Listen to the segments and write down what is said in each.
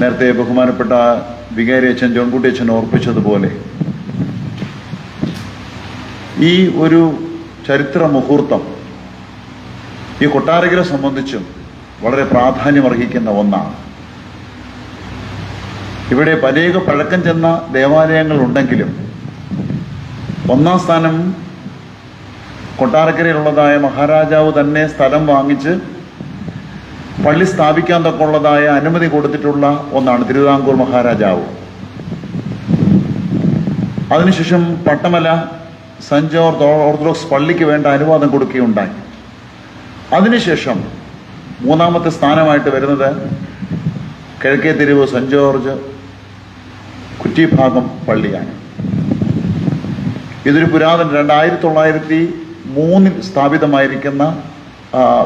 നേരത്തെ ബഹുമാനപ്പെട്ട വികാരി അച്ഛൻ ജോൺകുട്ടി അച്ഛൻ ഓർപ്പിച്ചതുപോലെ ഈ ഒരു ചരിത്ര മുഹൂർത്തം ഈ കൊട്ടാരകരെ സംബന്ധിച്ചും വളരെ പ്രാധാന്യമർഹിക്കുന്ന ഒന്നാണ്. ഇവിടെ പലേക പഴക്കം ചെന്ന ദേവാലയങ്ങൾ ഉണ്ടെങ്കിലും ഒന്നാം സ്ഥാനം കൊട്ടാരക്കരയിലുള്ളതായ മഹാരാജാവ് തന്നെ സ്ഥലം വാങ്ങിച്ച് പള്ളി സ്ഥാപിക്കാൻ തക്കുള്ളതായ അനുമതി കൊടുത്തിട്ടുള്ള ഒന്നാണ് തിരുവിതാംകൂർ മഹാരാജാവ്. അതിനുശേഷം പട്ടമല സഞ്ചോർ ഓർത്തഡോക്സ് പള്ളിക്ക് വേണ്ട അനുവാദം കൊടുക്കുകയുണ്ടായി. അതിനുശേഷം മൂന്നാമത്തെ സ്ഥാനമായിട്ട് വരുന്നത് കിഴക്കേ തെരുവ് സെന്റ് ജോർജ് കുറ്റിഭാഗം പള്ളിയാണ്. ഇതൊരു പുരാതന രണ്ടായിരത്തി തൊള്ളായിരത്തി മൂന്നിൽ സ്ഥാപിതമായിരിക്കുന്ന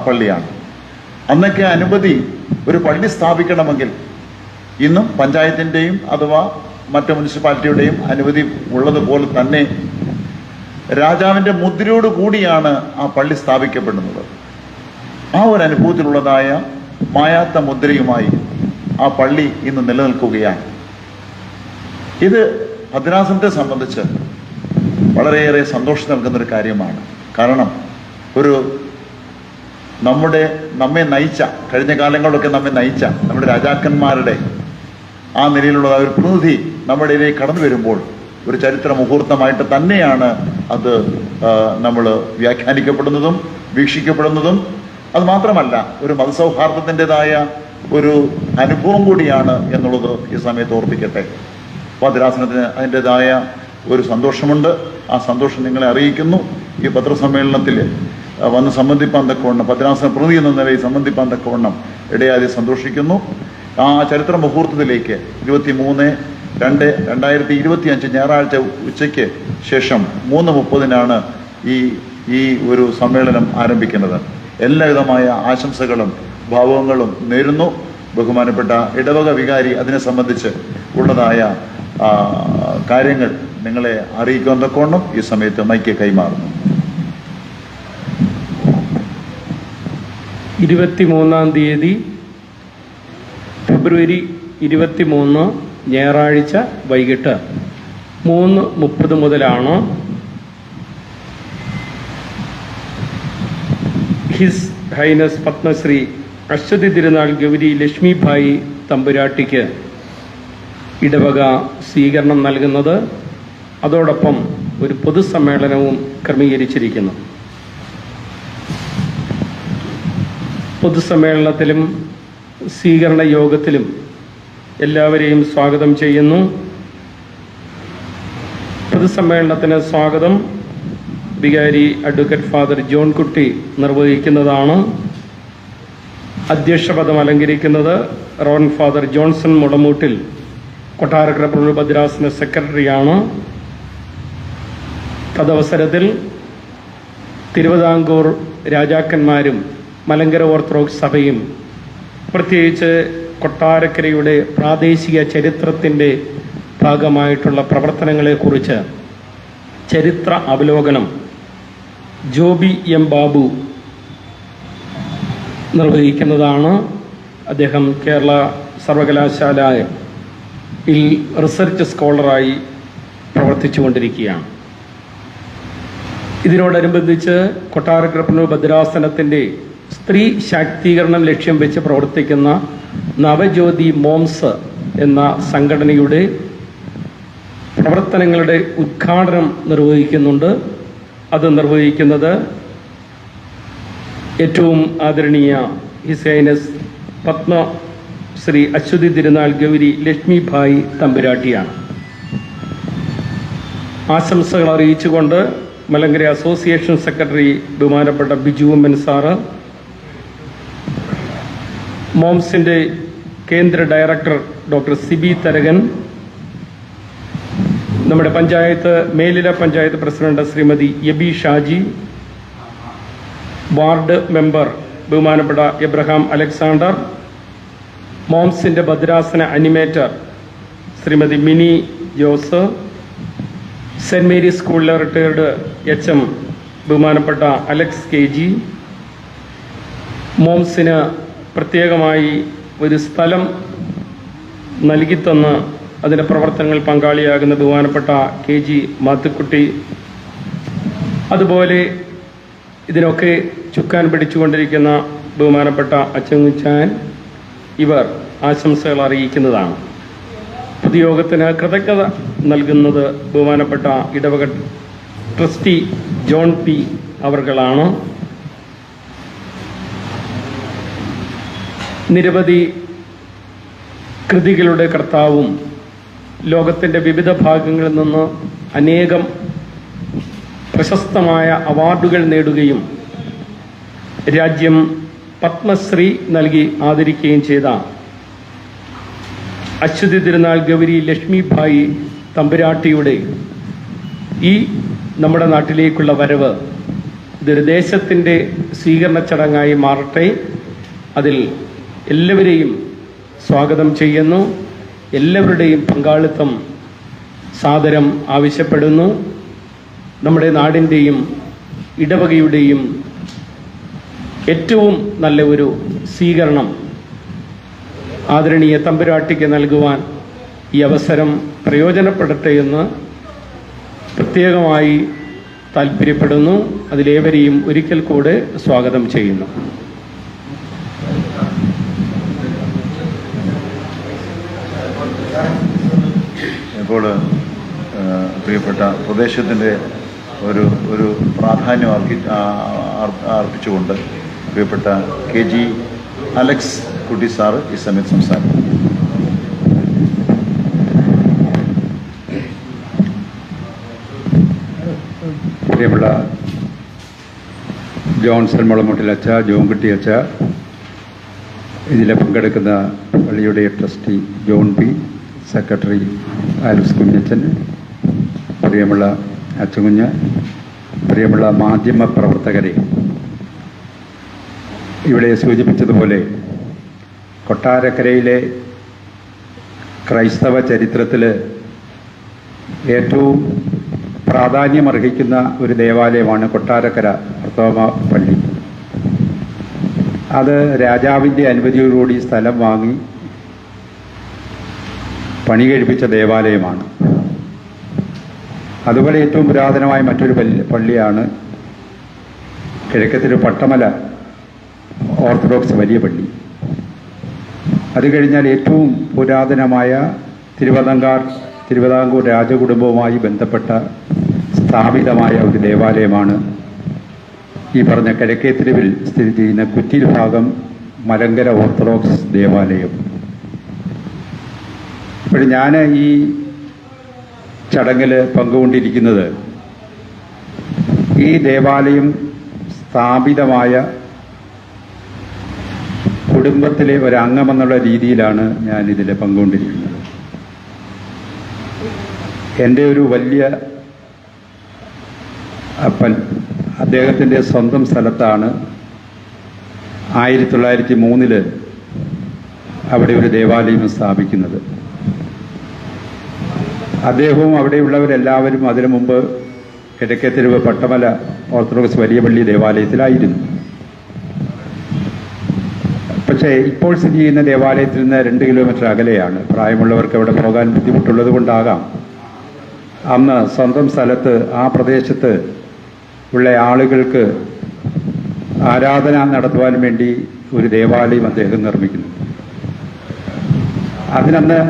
പള്ളിയാണ്. അന്നൊക്കെ അനുമതി ഒരു പള്ളി സ്ഥാപിക്കണമെങ്കിൽ ഇന്നും പഞ്ചായത്തിന്റെയും അഥവാ മറ്റ് മുനിസിപ്പാലിറ്റിയുടെയും അനുമതി ഉള്ളതുപോലെ തന്നെ രാജാവിന്റെ മുദ്രയോട് കൂടിയാണ് ആ പള്ളി സ്ഥാപിക്കപ്പെടുന്നത്. ആ ഒരു അനുഭവത്തിലുള്ളതായ മായാത്ത മുദ്രയുമായി ആ പള്ളി ഇന്ന് നിലനിൽക്കുകയാണ്. ഇത് ഭദ്രാസനത്തെ സംബന്ധിച്ച് വളരെയേറെ സന്തോഷം നൽകുന്ന ഒരു കാര്യമാണ്. കാരണം ഒരു നമ്മുടെ നമ്മെ നയിച്ച കഴിഞ്ഞ കാലങ്ങളിലൊക്കെ നമ്മെ നയിച്ച നമ്മുടെ രാജാക്കന്മാരുടെ ആ നിലയിലുള്ള ഒരു പ്രതിനിധി നമ്മുടെ ഇടയിൽ കടന്നു വരുമ്പോൾ ഒരു ചരിത്ര മുഹൂർത്തമായിട്ട് തന്നെയാണ് അത് നമ്മൾ വ്യാഖ്യാനിക്കപ്പെടുന്നതും വീക്ഷിക്കപ്പെടുന്നതും. അത് മാത്രമല്ല ഒരു മതസൗഹാർദ്ദത്തിന്റെതായ ഒരു അനുഭവം കൂടിയാണ് എന്നുള്ളത് ഈ സമയത്ത് ഓർപ്പിക്കട്ടെ. ഭദ്രാസനത്തിന് അതിന്റെതായ ഒരു സന്തോഷമുണ്ട്. ആ സന്തോഷം നിങ്ങളെ അറിയിക്കുന്നു. ഈ പത്രസമ്മേളനത്തിൽ വന്ന് സംബന്ധിപ്പാൻ തക്കവണ്ണം പത്രാസന പ്രതി എന്ന നിലയിൽ സംബന്ധിപ്പാൻ തക്കവണ്ണം ഇടയാതെ സന്തോഷിക്കുന്നു. ആ ചരിത്ര മുഹൂർത്തത്തിലേക്ക് ഇരുപത്തി മൂന്ന് രണ്ട് രണ്ടായിരത്തി ഇരുപത്തി അഞ്ച് ഞായറാഴ്ച ഉച്ചയ്ക്ക് ശേഷം മൂന്ന് മുപ്പതിനാണ് ഈ ഈ ഒരു സമ്മേളനം ആരംഭിക്കുന്നത്. എല്ലാവിധമായ ആശംസകളും ഭാവങ്ങളും നേരുന്നു. ബഹുമാനപ്പെട്ട ഇടവക വികാരി അതിനെ സംബന്ധിച്ച് ഉള്ളതായ കാര്യങ്ങൾ നിങ്ങളെ അറിയിക്കാൻ തക്കോണം ഈ സമയത്ത് മൈക്ക് കൈമാറുന്നു. ഇരുപത്തിമൂന്നാം തീയതി ഫെബ്രുവരി ഇരുപത്തി മൂന്ന് ഞായറാഴ്ച വൈകിട്ട് മൂന്ന് മുപ്പത് മുതലാണ് ഹിസ് ഹൈനസ് പത്മശ്രീ അശ്വതി തിരുനാൾ ഗൗരി ലക്ഷ്മിഭായി തമ്പുരാട്ടിക്ക് ഇടവക സ്വീകരണം നൽകുന്നത്. അതോടൊപ്പം ഒരു പൊതുസമ്മേളനവും ക്രമീകരിച്ചിരിക്കുന്നു. പൊതുസമ്മേളനത്തിലും സ്വീകരണ യോഗത്തിലും എല്ലാവരെയും സ്വാഗതം ചെയ്യുന്നു. പൊതുസമ്മേളനത്തിന് സ്വാഗതം. വികാരി അഡ്വക്കേറ്റ് ഫാദർ ജോൺ കുട്ടി നിർവഹിക്കുന്നതാണ് അധ്യക്ഷപദം അലങ്കരിക്കുന്നത് റോൺ ഫാദർ ജോൺസൺ മുളമൂട്ടിൽ കൊട്ടാരക്കര പ്രഭു ഭദ്രാസന സെക്രട്ടറിയാണ്. തദവസരത്തിൽ തിരുവിതാംകൂർ രാജാക്കന്മാരും മലങ്കര ഓർത്തഡോക്സ് സഭയും പ്രത്യേകിച്ച് കൊട്ടാരക്കരയുടെ പ്രാദേശിക ചരിത്രത്തിന്റെ ഭാഗമായിട്ടുള്ള പ്രവർത്തനങ്ങളെക്കുറിച്ച് ചരിത്ര അവലോകനം ജോബി എം ബാബു നിർവഹിക്കുന്നതാണ്. അദ്ദേഹം കേരള സർവകലാശാലയിൽ റിസർച്ച് സ്കോളറായി പ്രവർത്തിച്ചുകൊണ്ടിരിക്കുകയാണ്. ഇതിനോടനുബന്ധിച്ച് കൊട്ടാരക്കരപ്പനൂർ ഭദ്രാസനത്തിന്റെ സ്ത്രീ ശാക്തീകരണം ലക്ഷ്യം വെച്ച് പ്രവർത്തിക്കുന്ന നവജ്യോതി മോംസ് എന്ന സംഘടനയുടെ പ്രവർത്തനങ്ങളുടെ ഉദ്ഘാടനം നിർവഹിക്കുന്നുണ്ട്. അത് നിർവഹിക്കുന്നത് ഏറ്റവും ആദരണീയ ഹിസൈനസ് പത്മ ശ്രീ അശ്വതി തിരുനാൾ ഗൗരി ലക്ഷ്മിഭായ് തമ്പുരാട്ടിയാണ്. ആശംസകൾ അറിയിച്ചുകൊണ്ട് മലങ്കര അസോസിയേഷൻ സെക്രട്ടറി ബഹുമാനപ്പെട്ട ബിജു ഉമ്മൻ സാറ് മോംസിന്റെ കേന്ദ്ര ഡയറക്ടർ ഡോക്ടർ സിബി തരകൻ നമ്മുടെ panchayat Melila panchayat president Shrimati Aby Shaji ward member ബഹുമാനപ്പെട്ട എബ്രഹാം അലക്സാണ്ടർ മോംസിന്റെ ഭദ്രാസന animator Shrimati Mini Jose Saint Mary's സ്കൂളിലെ റിട്ടയർഡ് എച്ച് എം ബഹുമാനപ്പെട്ട അലക്സ് കെ ജി മോംസിന് പ്രത്യേകമായി ഒരു സ്ഥലം നൽകിത്തന്ന് അതിന്റെ പ്രവർത്തനങ്ങൾ പങ്കാളിയാകുന്ന ബഹുമാനപ്പെട്ട കെ ജി മാത്തുക്കുട്ടി. അതുപോലെ ഇതിനൊക്കെ ചുക്കാൻ പിടിച്ചുകൊണ്ടിരിക്കുന്ന ബഹുമാനപ്പെട്ട അച്ചങ്ങുച്ചാൻ ഇവർ ആശംസകൾ അറിയിക്കുന്നതാണ്. പൊതുയോഗത്തിന് കൃതജ്ഞത നൽകുന്നത് ബഹുമാനപ്പെട്ട ഇടവക ട്രസ്റ്റി ജോൺ പി അവർകളാണ്. നിരവധി കൃതികളുടെ കർത്താവും ലോകത്തിന്റെ വിവിധ ഭാഗങ്ങളിൽ നിന്ന് അനേകം പ്രശസ്തമായ അവാർഡുകൾ നേടുകയും രാജ്യം പത്മശ്രീ നൽകി ആദരിക്കുകയും ചെയ്ത അശ്വതി തിരുനാൾ ഗൗരി ലക്ഷ്മിഭായി തമ്പുരാട്ടിയുടെ ഈ നമ്മുടെ നാട്ടിലേക്കുള്ള വരവ് ഇതൊരു ദേശത്തിന്റെ സ്വീകരണ ചടങ്ങായി മാറട്ടെ. അതിൽ എല്ലാവരെയും സ്വാഗതം ചെയ്യുന്നു. എല്ലാവരുടെയും പങ്കാളിത്തം സാദരം ആവശ്യപ്പെടുന്നു. നമ്മുടെ നാടിന്റെയും ഇടവകയുടെയും ഏറ്റവും നല്ല ഒരു സ്വീകരണം ആദരണീയ തമ്പുരാട്ടിക്ക് നൽകുവാൻ ഈ അവസരം പ്രയോജനപ്പെടട്ടെ എന്ന് പ്രത്യേകമായി താല്പര്യപ്പെടുന്നു അതിലേവരെയും ഒരിക്കൽ കൂടെ സ്വാഗതം ചെയ്യുന്നു. ഇപ്പോൾ പ്രിയപ്പെട്ട പ്രദേശത്തിന്റെ ഒരു ഒരു പ്രാധാന്യം അർഹി അർപ്പിച്ചുകൊണ്ട് പ്രിയപ്പെട്ട K G Alex Kutty sir ഈ സമയത്ത് സംസാരിക്കും. പ്രിയമുള്ള ജോൺസൺ മുളമുട്ടിൽ അച്ഛ ജോൺകുട്ടി അച്ഛ ഇതിൽ പങ്കെടുക്കുന്ന പള്ളിയുടെ ട്രസ്റ്റി ജോൺ പി. സെക്രട്ടറി ആലൂസ് കുഞ്ഞച്ചൻ പ്രിയമുള്ള അച്ചുകുഞ്ഞ് പ്രിയമുള്ള മാധ്യമ പ്രവർത്തകരെ ഇവിടെ സൂചിപ്പിച്ചതുപോലെ കൊട്ടാരക്കരയിലെ ക്രൈസ്തവ ചരിത്രത്തിൽ ഏറ്റവും പ്രാധാന്യമർഹിക്കുന്ന ഒരു ദേവാലയമാണ് കൊട്ടാരക്കര പ്രഥമ പള്ളി. അത് രാജാവിന്റെ അനുമതിയോടുകൂടി സ്ഥലം വാങ്ങി പണി കഴിപ്പിച്ച ദേവാലയമാണ്. അതുപോലെ ഏറ്റവും പുരാതനമായ മറ്റൊരു പള്ളി പള്ളിയാണ് കിഴക്കത്തിരു പട്ടമല ഓർത്തഡോക്സ് വലിയ പള്ളി. അത് കഴിഞ്ഞാൽ ഏറ്റവും പുരാതനമായ തിരുവിതാംകാർ തിരുവിതാംകൂർ രാജകുടുംബവുമായി ബന്ധപ്പെട്ട സ്ഥാപിതമായ ഒരു ദേവാലയമാണ്. ഈ പറഞ്ഞ കിഴക്കേ തെരുവിൽ സ്ഥിതി ചെയ്യുന്ന കുറ്റിൽ ഭാഗം മലങ്കര ഓർത്തഡോക്സ് ദേവാലയം. ഇപ്പോൾ ഞാൻ ഈ ചടങ്ങിൽ പങ്കുകൊണ്ടിരിക്കുന്നത് ഈ ദേവാലയം സ്ഥാപിതമായ കുടുംബത്തിലെ ഒരംഗമെന്നുള്ള രീതിയിലാണ് ഞാൻ ഇതിൽ പങ്കുകൊണ്ടിരിക്കുന്നത്. എന്റെ ഒരു വലിയ അപ്പൻ അദ്ദേഹത്തിന്റെ സ്വന്തം സ്ഥലത്താണ് ആയിരത്തി തൊള്ളായിരത്തി മൂന്നിൽ അവിടെ ഒരു ദേവാലയം സ്ഥാപിക്കുന്നത്. അദ്ദേഹവും അവിടെയുള്ളവരെല്ലാവരും അതിനു മുമ്പ് കിഴക്കേത്തെരുവ് പട്ടമല ഓർത്തഡോക്സ് വലിയ പള്ളി ദേവാലയത്തിലായിരുന്നു. പക്ഷേ ഇപ്പോൾ സ്ഥിതി ചെയ്യുന്ന ദേവാലയത്തിൽ നിന്ന് രണ്ട് കിലോമീറ്റർ അകലെയാണ്. പ്രായമുള്ളവർക്ക് അവിടെ പോകാൻ ബുദ്ധിമുട്ടുള്ളത് കൊണ്ടാകാം. അന്ന് സ്വന്തം സ്ഥലത്ത് ആ പ്രദേശത്ത് ഉള്ള ആളുകൾക്ക് ആരാധന നടത്തുവാൻ വേണ്ടി ഒരു ദേവാലയം അദ്ദേഹം നിർമ്മിക്കുന്നു. അതിനന്ന്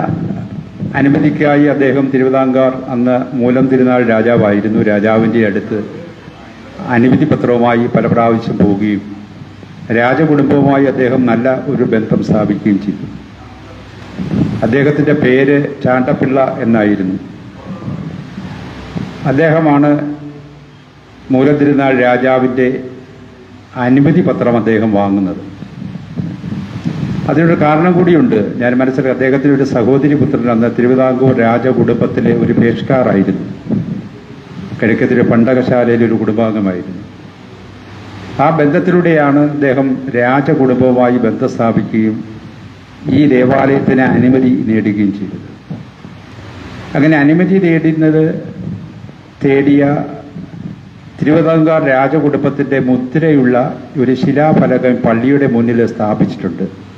അനുമതിക്കായി അദ്ദേഹം തിരുവിതാംകാർ അന്ന് മൂലം തിരുനാൾ രാജാവായിരുന്നു. രാജാവിന്റെ അടുത്ത് അനുമതി പത്രവുമായി പല പ്രാവശ്യം പോവുകയും രാജകുടുംബവുമായി അദ്ദേഹം നല്ല ഒരു ബന്ധം സ്ഥാപിക്കുകയും ചെയ്തു. അദ്ദേഹത്തിന്റെ പേര് ചാണ്ടപ്പിള്ള എന്നായിരുന്നു. അദ്ദേഹമാണ് മൂലം തിരുനാൾ രാജാവിന്റെ അനുമതി പത്രം അദ്ദേഹം വാങ്ങുന്നത്. അതിനൊരു കാരണം കൂടിയുണ്ട്. ഞാൻ മനസ്സിലാക്കി അദ്ദേഹത്തിന് ഒരു സഹോദരി പുത്രൻ അന്ന് തിരുവിതാംകൂർ രാജകുടുംബത്തിലെ ഒരു പേഷ്കാറായിരുന്നു. കിഴക്കത്തിലെ പണ്ടകശാലയിലെ ഒരു കുടുംബാംഗമായിരുന്നു. ആ ബന്ധത്തിലൂടെയാണ് അദ്ദേഹം രാജകുടുംബവുമായി ബന്ധം സ്ഥാപിക്കുകയും ഈ ദേവാലയത്തിന് അനുമതി നേടുകയും ചെയ്തത്. അങ്ങനെ അനുമതി നേടുന്നത് തേടിയ തിരുവിതാംകൂർ രാജകുടുംബത്തിന്റെ മുദ്രയുള്ള ഒരു ശിലാഫലകം പള്ളിയുടെ മുന്നിൽ സ്ഥാപിച്ചിട്ടുണ്ട്.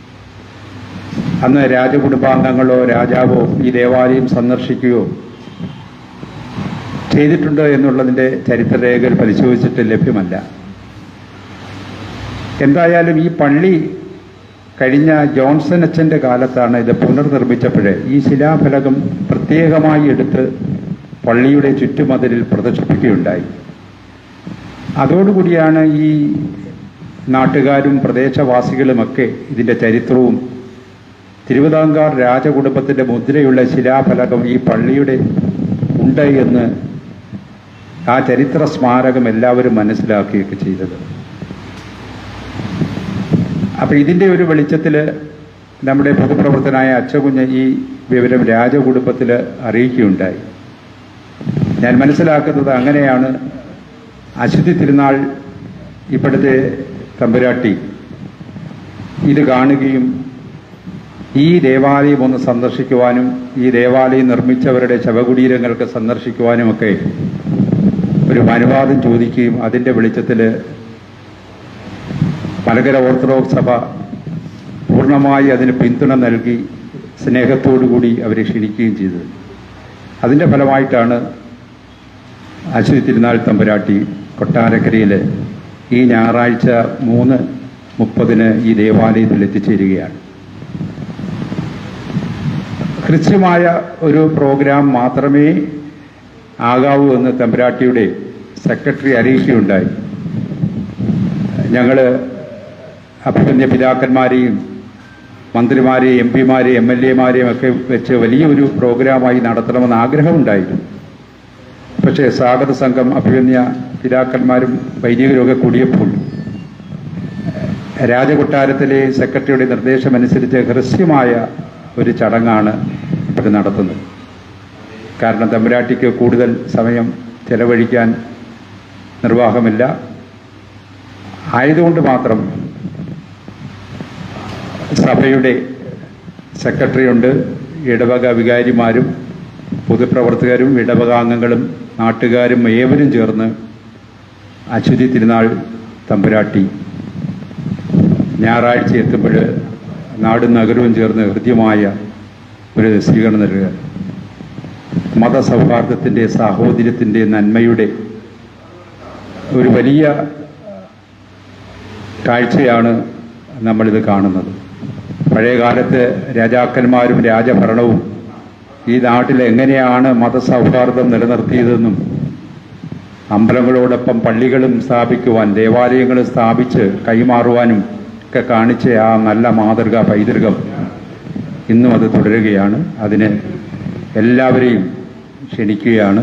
അന്ന് രാജകുടുംബാംഗങ്ങളോ രാജാവോ ഈ ദേവാലയം സന്ദർശിക്കുകയോ ചെയ്തിട്ടുണ്ട് എന്നുള്ളതിന്റെ ചരിത്രരേഖകൾ പരിശോധിച്ചിട്ട് ലഭ്യമല്ല. എന്തായാലും ഈ പള്ളി കഴിഞ്ഞ ജോൺസൺ അച്ഛന്റെ കാലത്താണ് ഇത് പുനർനിർമ്മിച്ചപ്പോഴേ ഈ ശിലാഫലകം പ്രത്യേകമായി എടുത്ത് പള്ളിയുടെ ചുറ്റുമതിലിൽ പ്രദർശിപ്പിക്കുകയുണ്ടായി. അതോടുകൂടിയാണ് ഈ നാട്ടുകാരും പ്രദേശവാസികളുമൊക്കെ ഇതിന്റെ ചരിത്രവും തിരുവിതാംകാർ രാജകുടുംബത്തിന്റെ മുദ്രയുള്ള ശിലാഫലകം ഈ പള്ളിയുടെ ഉണ്ട് എന്ന് ആ ചരിത്ര സ്മാരകം എല്ലാവരും മനസ്സിലാക്കുകയൊക്കെ ചെയ്തത്. അപ്പം ഇതിന്റെ ഒരു വെളിച്ചത്തിൽ നമ്മുടെ പൊതുപ്രവർത്തനായ അച്ചകുഞ്ഞ് ഈ വിവരം രാജകുടുംബത്തിൽ അറിയിക്കുകയുണ്ടായി. ഞാൻ മനസ്സിലാക്കുന്നത് അങ്ങനെയാണ് അശുദ്ധി തിരുനാൾ ഇപ്പോഴത്തെ തമ്പുരാട്ടി ഇത് കാണുകയും ഈ ദേവാലയം ഒന്ന് സന്ദർശിക്കുവാനും ഈ ദേവാലയം നിർമ്മിച്ചവരുടെ ശവകുടീരങ്ങൾക്ക് സന്ദർശിക്കുവാനുമൊക്കെ ഒരു അനുവാദം ചോദിക്കുകയും അതിന്റെ വെളിച്ചത്തിൽ മലകര ഓർത്തഡോക്സ് സഭ പൂർണമായി അതിന് പിന്തുണ നൽകി സ്നേഹത്തോടുകൂടി അവരെ ക്ഷണിക്കുകയും ചെയ്തത്. അതിന്റെ ഫലമായിട്ടാണ് അശ്വതി തിരുനാൾ തമ്പുരാട്ടി കൊട്ടാരക്കരയിൽ ഈ ഞായറാഴ്ച മൂന്ന് മുപ്പതിന് ഈ ദേവാലയത്തിൽ എത്തിച്ചേരുകയാണ്. കൃത്യമായ ഒരു പ്രോഗ്രാം മാത്രമേ ആകാവൂ എന്ന് തമ്പുരാട്ടിയുടെ സെക്രട്ടറി അറിയിക്കുകയുണ്ടായി. ഞങ്ങൾ അഭിമന്യ പിതാക്കന്മാരെയും മന്ത്രിമാരെയും എം പിമാരെയും എം എൽ എമാരെയും ഒക്കെ വെച്ച് വലിയൊരു പ്രോഗ്രാമായി നടത്തണമെന്ന് ആഗ്രഹമുണ്ടായിരുന്നു. പക്ഷേ സ്വാഗത സംഘം അഭിമന്യ പിതാക്കന്മാരും വൈദികരുമൊക്കെ കൂടിയപ്പോൾ രാജകൊട്ടാരത്തിലെ സെക്രട്ടറിയുടെ നിർദ്ദേശമനുസരിച്ച് ഹ്രസ്യമായ ഒരു ചടങ്ങാണ് ഇപ്പോൾ നടത്തുന്നത്. കാരണം തമ്പുരാട്ടിക്ക് കൂടുതൽ സമയം ചെലവഴിക്കാൻ നിർവാഹമില്ല. ആയതുകൊണ്ട് മാത്രം സഭയുടെ സെക്രട്ടറിയുണ്ട് ഇടവക വികാരിമാരും പൊതുപ്രവർത്തകരും ഇടവകാംഗങ്ങളും നാട്ടുകാരും ഏവരും ചേർന്ന് അശ്വതി തിരുനാൾ തമ്പുരാട്ടി ഞായറാഴ്ച എത്തുമ്പോൾ നാടും നഗരവും ചേർന്ന് ഹൃദ്യമായ ഒരു സ്വീകരണം നൽകുക. മതസൗഹാർദ്ദത്തിന്റെ സാഹോദര്യത്തിന്റെ നന്മയുടെ ഒരു വലിയ കാഴ്ചയാണ് നമ്മളിത് കാണുന്നത്. പഴയ കാലത്ത് രാജാക്കന്മാരും രാജഭരണവും ഈ നാട്ടിൽ എങ്ങനെയാണ് മതസൗഹാർദ്ദം നിലനിർത്തിയതെന്നും അമ്പലങ്ങളോടൊപ്പം പള്ളികളും സ്ഥാപിക്കുവാൻ ദേവാലയങ്ങളും സ്ഥാപിച്ച് കൈമാറുവാനും ഒക്കെ കാണിച്ച ആ നല്ല മാതൃക പൈതൃകം ഇന്നും അത് തുടരുകയാണ്. അതിനെ എല്ലാവരെയും ക്ഷണിക്കുകയാണ്.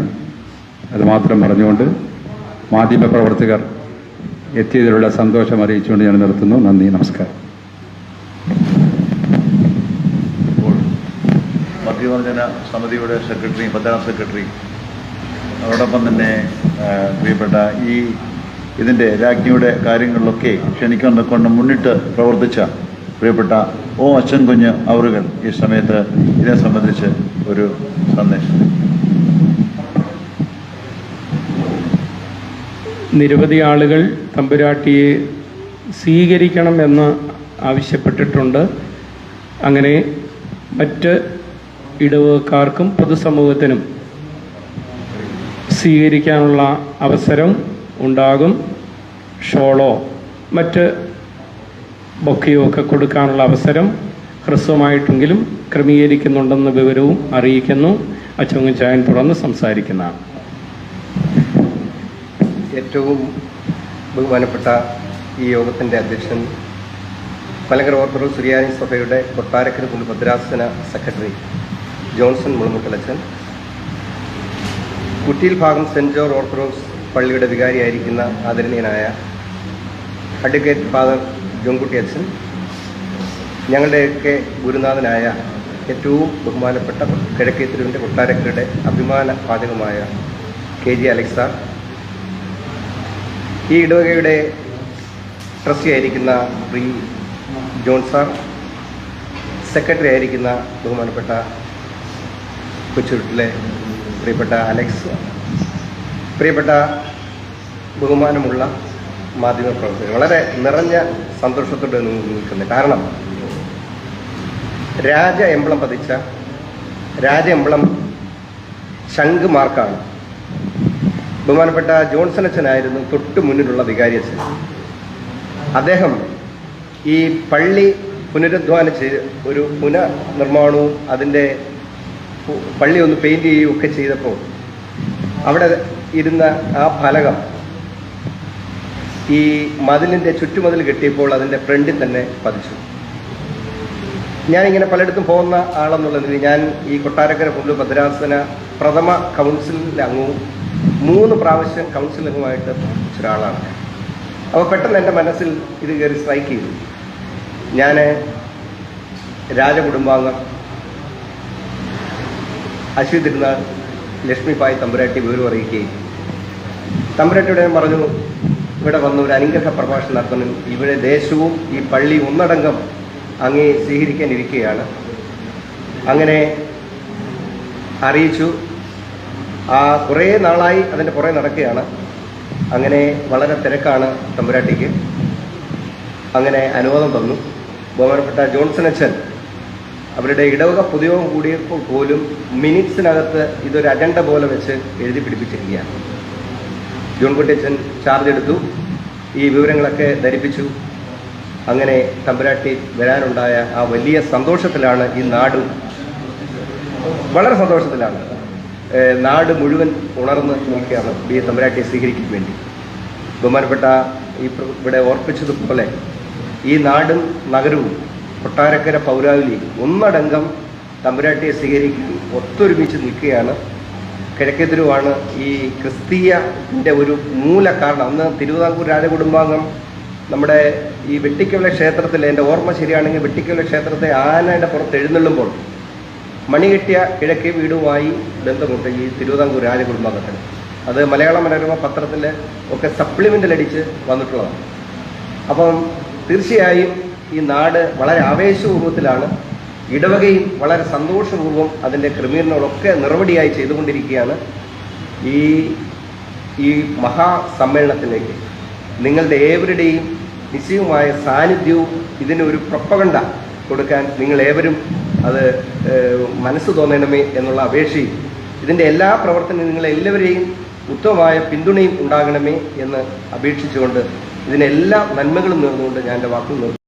അതുമാത്രം പറഞ്ഞുകൊണ്ട് മാധ്യമപ്രവർത്തകർ എത്തിയതിലുള്ള സന്തോഷം അറിയിച്ചുകൊണ്ട് ഞാൻ നിർത്തുന്നു. നന്ദി നമസ്കാരം. മധ്യവർജന സമിതിയുടെ സെക്രട്ടറി പത്താം സെക്രട്ടറി അതോടൊപ്പം തന്നെ പ്രിയപ്പെട്ട ഈ ഇതിന്റെ രാജ്ഞിയുടെ കാര്യങ്ങളിലൊക്കെ ക്ഷണിക്കൊണ്ട് കൊണ്ട് മുന്നിട്ട് പ്രവർത്തിച്ച പ്രിയപ്പെട്ട ഓ അച്ഛൻ കുഞ്ഞ് അവറുകൾ ഈ സമയത്ത് ഇതിനെ സംബന്ധിച്ച് ഒരു സന്ദേശം. നിരവധി ആളുകൾ തമ്പുരാട്ടിയെ സ്വീകരിക്കണം എന്ന് ആവശ്യപ്പെട്ടിട്ടുണ്ട്. അങ്ങനെ മറ്റ് ഇടവക്കാർക്കും പൊതുസമൂഹത്തിനും സ്വീകരിക്കാനുള്ള അവസരം ഉണ്ടാകും. ഷോളോ മറ്റ് ബൊക്കെയോ ഒക്കെ കൊടുക്കാനുള്ള അവസരം ഹ്രസ്വമായിട്ടെങ്കിലും ക്രമീകരിക്കുന്നുണ്ടെന്ന വിവരവും അറിയിക്കുന്നു. അച്ചോങ്ങച്ചായൻ തുടർന്ന് സംസാരിക്കുന്നതാണ്. ഏറ്റവും ബഹുമാനപ്പെട്ട ഈ യോഗത്തിന്റെ അധ്യക്ഷൻ മലങ്കര ഓർത്തഡോക്സ് സുറിയാനി സഭയുടെ കൊട്ടാരക്കര പുനഃഭദ്രാസന സെക്രട്ടറി ജോൺസൺ മുളമുട്ടലച്ചൻ കുറ്റിയിൽ ഭാഗം സെന്റ് ജോർജ് ഓർത്തഡോക്സ് പള്ളിയുടെ വികാരിയായിരിക്കുന്ന ആദരണീയനായ അഡ്വക്കേറ്റ് ഫാദർ ജോൺകുട്ടി അച്ഛൻ ഞങ്ങളുടെയൊക്കെ ഗുരുനാഥനായ ഏറ്റവും ബഹുമാനപ്പെട്ട കിഴക്കേ തിരുവിന്റെ കൊട്ടാരക്കരുടെ അഭിമാന പാചകമായ കെ ജി അലക്സ ഈ ഇടവകയുടെ ട്രസ്റ്റി ആയിരിക്കുന്ന ശ്രീ ജോൺ സാർ സെക്രട്ടറി ആയിരിക്കുന്ന ബഹുമാനപ്പെട്ട കൊച്ചുരുട്ടിലെ പ്രിയപ്പെട്ട അലക്സ് പ്രിയപ്പെട്ട ബഹുമാനമുള്ള മാധ്യമപ്രവർത്തകർ വളരെ നിറഞ്ഞ സന്തോഷത്തോടെ നിൽക്കുന്നത് കാരണം രാജ എംബ്ലം പതിച്ച രാജ എംബ്ലം ശംഖ് മാർക്കാണ്. ബഹുമാനപ്പെട്ട ജോൺസൺ അച്ഛനായിരുന്നു തൊട്ടു മുന്നിലുള്ള വികാരി അച്ഛൻ. അദ്ദേഹം ഈ പള്ളി പുനരുദ്ധാനം ചെയ്ത് ഒരു പുനർനിർമ്മാണവും അതിന്റെ പള്ളി ഒന്ന് പെയിന്റ് ചെയ്യുകയും ഒക്കെ ചെയ്തപ്പോൾ അവിടെ ഇരുന്ന ആ ഫലകം ഈ മതിലിന്റെ ചുറ്റുമതിൽ കെട്ടിയപ്പോൾ അതിന്റെ ഫ്രണ്ടിൽ തന്നെ പതിച്ചു. ഞാനിങ്ങനെ പലയിടത്തും പോകുന്ന ആളെന്നുള്ളതിൽ ഞാൻ ഈ കൊട്ടാരക്കര പൊതു ഭദ്രാസന പ്രഥമ കൗൺസിലിന്റെ അംഗവും മൂന്ന് പ്രാവശ്യം കൗൺസിൽ അംഗമായിട്ട് ഒരാളാണ് അപ്പോൾ പെട്ടെന്ന് എന്റെ മനസ്സിൽ ഇത് കയറി സ്ട്രൈക്ക് ചെയ്തു. ഞാൻ രാജകുടുംബാംഗം അശ്വതി തിരുനാൾ ലക്ഷ്മിഭായ് തമ്പുരാട്ടി വിവരം അറിയിക്കുകയും തമ്പുരാട്ടിയുടെ ഞാൻ പറഞ്ഞു ഇവിടെ വന്ന് ഒരു അനുഗ്രഹ പ്രഭാഷണം നടത്തണം ഇവിടെ ദേശവും ഈ പള്ളി ഒന്നടങ്കം അങ്ങേ സ്വീകരിക്കാനിരിക്കുകയാണ്. അങ്ങനെ അറിയിച്ചു. ആ കുറേ നാളായി അതിന്റെ പുറകെ നടക്കുകയാണ്. അങ്ങനെ വളരെ തിരക്കാണ് തമ്പുരാട്ടിക്ക്. അങ്ങനെ അനുവാദം തന്നു. ബഹുമാനപ്പെട്ട ജോൺസൺ അച്ഛൻ അവരുടെ ഇടവക പൊതുയോഗം കൂടിയപ്പോൾ പോലും മിനിറ്റ്സിനകത്ത് ഇതൊരു അജണ്ട പോലെ വെച്ച് എഴുതി പിടിപ്പിച്ചിരിക്കുകയാണ്. ജോൺ കുട്ടിയച്ചൻ ചാർജ് എടുത്തു. ഈ വിവരങ്ങളൊക്കെ ധരിപ്പിച്ചു. അങ്ങനെ തമ്പുരാട്ടി വരാനുണ്ടായ ആ വലിയ സന്തോഷത്തിലാണ് ഈ നാടും വളരെ സന്തോഷത്തിലാണ്. നാട് മുഴുവൻ ഉണർന്ന് നിൽക്കുകയാണ് ഈ തമ്പുരാട്ടിയെ സ്വീകരിക്കാൻ വേണ്ടി. ബഹുമാനപ്പെട്ട ഈ ഇവിടെ ഓർപ്പിച്ചതുപോലെ ഈ നാടും നഗരവും കൊട്ടാരക്കര പൗരാവലി ഒന്നടങ്കം തമ്പുരാട്ടിയെ സ്വീകരിക്കാൻ ഒത്തൊരുമിച്ച് നിൽക്കുകയാണ്. കിഴക്കെതിരുവാണ് ഈ ക്രിസ്തീയന്റെ ഒരു മൂല കാരണം. അന്ന് തിരുവിതാംകൂർ രാജകുടുംബാംഗം നമ്മുടെ ഈ വെട്ടിക്കുള്ള ക്ഷേത്രത്തിൽ എന്റെ ഓർമ്മ ശരിയാണെങ്കിൽ വെട്ടിക്കവിള ക്ഷേത്രത്തെ ആനയുടെ പുറത്ത് എഴുന്നള്ളുമ്പോൾ മണികെട്ടിയ കിഴക്കേ വീടുമായി ബന്ധമുണ്ട് ഈ തിരുവിതാംകൂർ രാജകുടുംബാംഗത്തിന്. അത് മലയാള മനോരമ പത്രത്തിൽ ഒക്കെ സപ്ലിമെന്റിൽ അടിച്ച് വന്നിട്ടുള്ളതാണ്. അപ്പം തീർച്ചയായും ഈ നാട് വളരെ ആവേശപൂർവത്തിലാണ്. ഇടവകയും വളരെ സന്തോഷപൂർവം അതിന്റെ ക്രമീകരണങ്ങളൊക്കെ നിറവടിയായി ചെയ്തുകൊണ്ടിരിക്കുകയാണ്. ഈ ഈ മഹാസമ്മേളനത്തിലേക്ക് നിങ്ങളുടെ ഏവരുടെയും നിശ്ചയമായ സാന്നിധ്യവും ഇതിനൊരു പ്രപ്പകണ്ട കൊടുക്കാൻ നിങ്ങൾ ഏവരും അത് മനസ്സ് തോന്നണമേ എന്നുള്ള അപേക്ഷയും ഇതിന്റെ എല്ലാ പ്രവർത്തനവും നിങ്ങളെല്ലാവരെയും ഉത്തമമായ പിന്തുണയും ഉണ്ടാകണമേ എന്ന് അപേക്ഷിച്ചുകൊണ്ട് ഇതിനെല്ലാ നന്മകളും നേർന്നുകൊണ്ട് ഞാൻ എന്റെ വാക്കുകൾ